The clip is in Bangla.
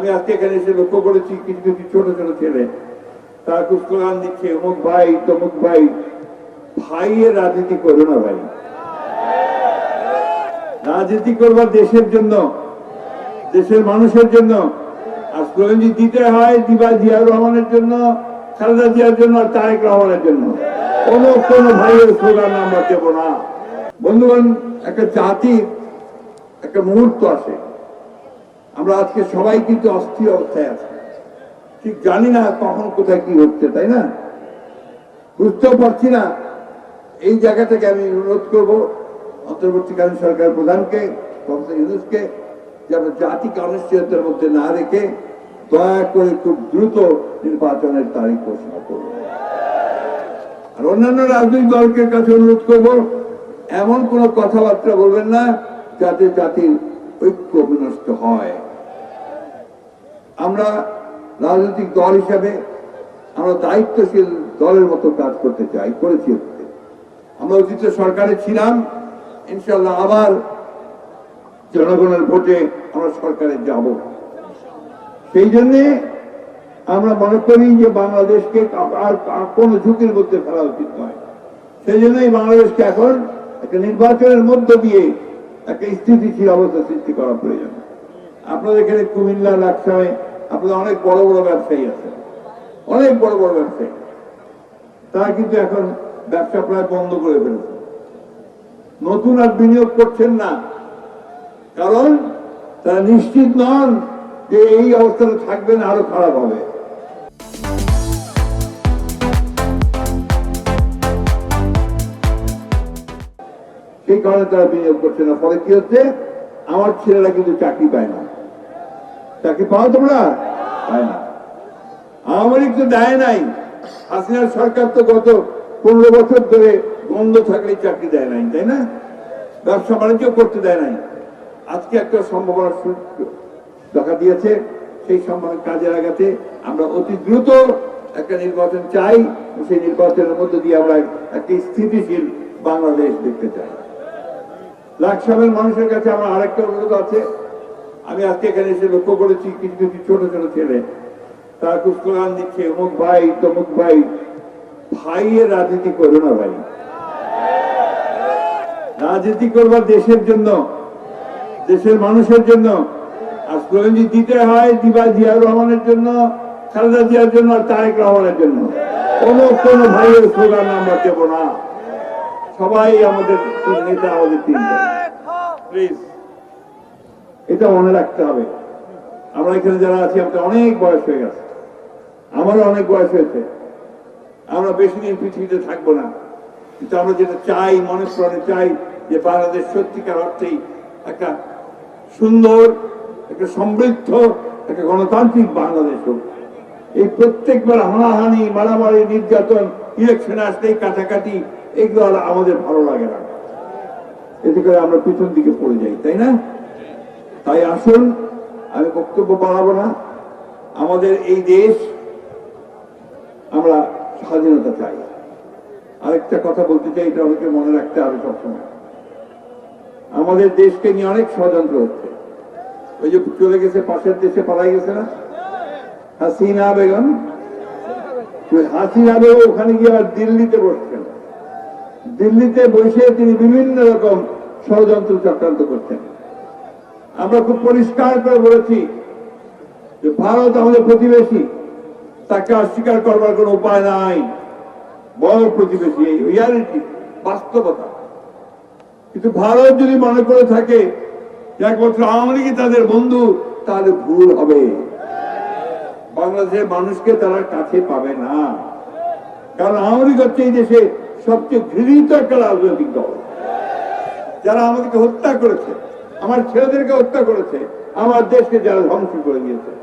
আমি আজকে এখানে এসে লক্ষ্য করেছি কিছু কিছু ছোট ছোট ছেলে। তারা স্লোগান দিচ্ছে, অমুক ভাই, তমুক ভাই। ভাইয়ের রাজনীতি করো না ভাই। রাজনীতি করবার দেশের জন্য, দেশের মানুষের জন্য। আর স্লোগান দিতে হয়, দিবা জিয়া রহমানের জন্য, খালেদা জিয়ার জন্য আর তারেক রহমানের জন্য। কোন কোন ভাইয়ের স্লোগান আমরা দেব না। বন্ধুগণ, একটা জাতির একটা মুহূর্ত আসে। আমরা আজকে সবাই কিন্তু অস্থির অবস্থায় আছি। ঠিক জানি না কখন, কোথায় কি হচ্ছে, তাই না? বুঝতেও পারছি না। এই জায়গা থেকে আমি অনুরোধ করব, অন্তর্বর্তীকালীন সরকার প্রধানকে প্রফেসর ইউনুসকে, যে আমরা জাতিকে অনিশ্চয়তার মধ্যে না রেখে দয়া করে খুব দ্রুত নির্বাচনের তারিখ ঘোষণা করব। আর অন্যান্য রাজনৈতিক দলকে কাছে অনুরোধ করব, এমন কোন কথাবার্তা বলবেন না যাতে জাতির ঐক্য বিনষ্ট হয়। আমরা রাজনৈতিক দল হিসাবে আমরা দায়িত্বশীল দলের মতো কাজ করতে চাই, করেছি আমরা অতীতে সরকারে ছিলাম ইনশাল্লাহ আবার জনগণের ভোটে আমরা সরকারে যাব। সেই জন্যে আমরা মনে করি যে বাংলাদেশকে আর কোনো ঝুঁকির মধ্যে ফেলা উচিত নয়। সেই জন্যই বাংলাদেশকে এখন একটা নির্বাচনের মধ্য দিয়ে একটা স্থিতিশীল অবস্থা সৃষ্টি করা প্রয়োজন। আপনাদের এখানে কুমিল্লা লাকসামে আপনাদের অনেক বড় বড় ব্যবসায়ী আছে। অনেক বড় বড় ব্যবসায়ী। তারা কিন্তু এখন ব্যবসা প্রায় বন্ধ করে ফেলেছে। নতুন আর বিনিয়োগ করছেন না। কারণ তারা নিশ্চিত নন যে এই অবস্থাটা থাকবে না, আরও খারাপ হবে। সেই কারণে তারা বিনিয়োগ করছে না। ফলে কি হচ্ছে? আমার ছেলেরা কিন্তু চাকরি পায় না। চাকরি পাও তোমরা? না। আওয়ামী লীগ তো দেয় নাই। হাসিনার সরকার তো গত পনেরো বছর ধরে বন্ধ থাকলে চাকরি দেয় নাই, তাই না? ব্যবসা বাণিজ্য করতে দেয় নাই। আজকে একটা সম্ভাবনা দেখা দিয়েছে। সেই সম্ভাবনা কাজে লাগাতে আমরা অতি দ্রুত একটা নির্বাচন চাই। সেই নির্বাচনের মধ্যে দিয়ে আমরা একটি স্থিতিশীল বাংলাদেশ দেখতে চাই। লাকসামের মানুষের কাছে আমার আরেকটা অনুরোধ আছে। আমি আজকে এখানে এসে লক্ষ্য করেছি কিছু কিছু ছোট ছোট ছেলে। তারা স্লোগান দিচ্ছে, অমুক ভাই, তমুক ভাই, ভাইয়ের রাজনীতি করো না ভাই। রাজনীতি করবার দেশের জন্য, দেশের মানুষের জন্য। আর স্লোগান দিতে হয় দিবা জিয়া রহমানের জন্য, খালেদা জিয়ার জন্য আর তারেক রহমানের জন্য। কোন কোন ভাইয়ের স্লোগান আমরা দেব না। সবাই আমাদের নেতা, আমাদের তিনজন। প্লিজ। এটা মনে রাখতে হবে। আমরা এখানে যারা আছি আমাদের অনেক বয়স হয়ে গেছে। আমারও অনেক বয়স হয়েছে। আমরা বেশি দিন পৃথিবীতে থাকব না। কিন্তু আমরা যেটা চাই, মনে প্রাণে চাই, যে বাংলাদেশ সত্যিকার অর্থেই একটা সুন্দর, একটা সমৃদ্ধ, একটা গণতান্ত্রিক বাংলাদেশ হোক। এই প্রত্যেকবার হানাহানি, মারামারি, নির্যাতন ইলেকশন আসলেই কাটাকাটি, এগুলো আমাদের ভালো লাগে না। এতে করে আমরা পিছন দিকে পড়ে যাই, তাই না? তাই আসুন, আমি বক্তব্য বাড়াবো না। আমাদের এই দেশ আমরা স্বাধীনতা চাই। আরেকটা কথা বলতে চাই, এটা আমাকে মনে রাখতে হবে সবসময়। আমাদের দেশকে নিয়ে অনেক ষড়যন্ত্র হচ্ছে। ওই যে চলে গেছে, পাশের দেশে পালাই গেছে না? হাসিনা বেগম? হাসিনা বেগম ওখানে গিয়ে আবার দিল্লিতে বসছেন। দিল্লিতে বসে তিনি বিভিন্ন রকম ষড়যন্ত্র চক্রান্ত করছেন। আমরা খুব পরিষ্কার করে বলেছি যে ভারত আমাদের প্রতিবেশী। তাকে অস্বীকার করবার কোনো উপায় নাই। বড় প্রতিবেশী, এই রিয়ালিটি বাস্তবতা। কিন্তু ভারত যদি মনে করে থাকে যে একমাত্র আওয়ামী লীগই তাদের বন্ধু, তাহলে ভুল হবে। বাংলাদেশের মানুষকে তারা কাছে পাবে না। কারণ আওয়ামী লীগ হচ্ছে এই দেশে সবচেয়ে ঘৃণিত একটা রাজনৈতিক দল। যারা আমাদেরকে হত্যা করেছে। আমার ছেলেদেরকে হত্যা করেছে আমার দেশকে যারা ধ্বংস করে দিয়েছে।